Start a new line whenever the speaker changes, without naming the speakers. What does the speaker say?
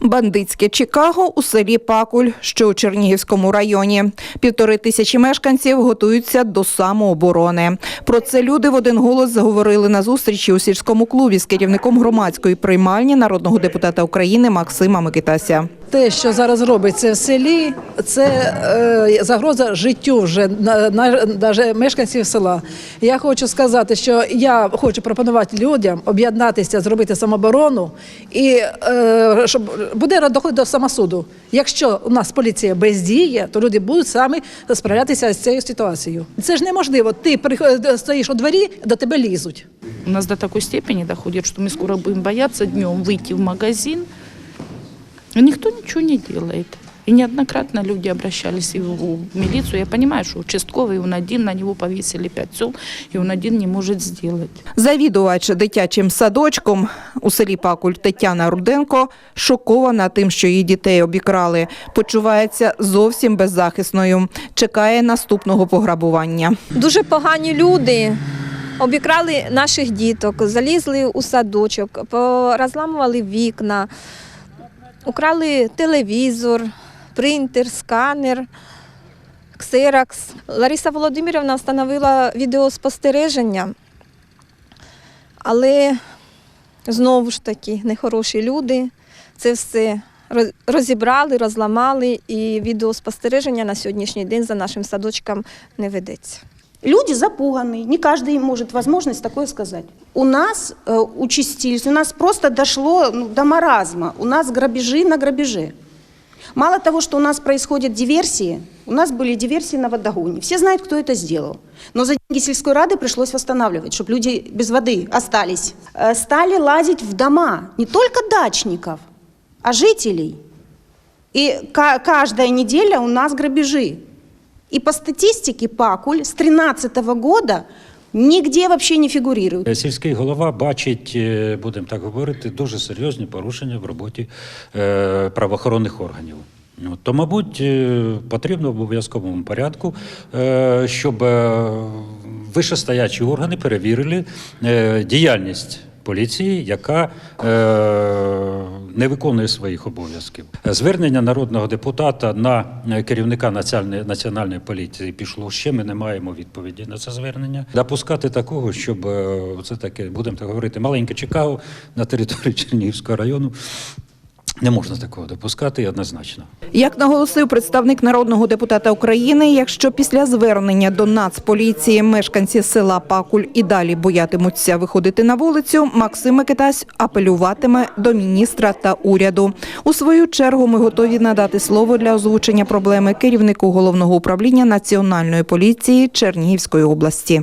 Бандитське Чикаго у селі Пакуль, що у Чернігівському районі. Півтори тисячі мешканців готуються до самооборони. Про це люди в один голос заговорили на зустрічі у сільському клубі з керівником громадської приймальні народного депутата України Максима Микитася.
Те, що зараз робиться в селі, це е, загроза життю вже на, на, навіть мешканців села. Я хочу сказати, що я хочу пропонувати людям об'єднатися, зробити самооборону, і е, щоб буде доходити до самосуду. Якщо у нас поліція бездіє, то люди будуть самі справлятися з цією ситуацією. Це ж неможливо. Ти стоїш у дворі, до тебе лізуть.
У нас до такой степени доходит, что мы скоро будем бояться днем выйти в магазин, никто ничего не делает. И неоднократно люди обращались и в милицию. Я понимаю, что участковый, он один, на него повесили пять сел, и он один не может сделать.
Завідувач дитячим садочком у селі Пакуль Тетяна Руденко шокована тим, що її дітей обікрали. Почувається зовсім беззахисною. Чекає наступного пограбування.
Дуже погані люди. Обікрали наших діток, залізли у садочок, порозламували вікна, украли телевізор, принтер, сканер, ксерокс. Лариса Володимирівна встановила відеоспостереження, але знову ж таки нехороші люди це все розібрали, розламали, і відеоспостереження на сьогоднішній день за нашим садочком не ведеться.
Люди запуганы, не каждый может возможность такое сказать. У нас э, участились, у нас просто дошло ну, до маразма, у нас грабежи на грабеже. Мало того, что у нас происходят диверсии, у нас были диверсии на водогоне. Все знают, кто это сделал. Но за деньги сельской рады пришлось восстанавливать, чтобы люди без воды остались. Э, Стали лазить в дома не только дачников, а жителей. И ка- каждая неделя у нас грабежи. И по статистике Пакуль с 2013 года нигде вообще не.
Е, Сільський голова бачить, е, будемо так говорити, дуже серйозні порушення в роботі е, правоохоронних органів. Ну, То, мабуть, е, потрібно в обов'язковому порядку, щоб вищестоячі органи перевірили е, діяльність поліції, яка е, не виконує своїх обов'язків. Звернення народного депутата на е, керівника національної, національної поліції пішло ще. Ми не маємо відповіді на це звернення. Допускати такого, щоб е, це таке, будемо так говорити, маленьке Чикаго на території Чернігівського району. Не можна такого допускати однозначно.
Як наголосив представник народного депутата України, якщо після звернення до Нацполіції мешканці села Пакуль і далі боятимуться виходити на вулицю, Максим Микитась апелюватиме до міністра та уряду. У свою чергу ми готові надати слово для озвучення проблеми керівнику головного управління Національної поліції Чернігівської області.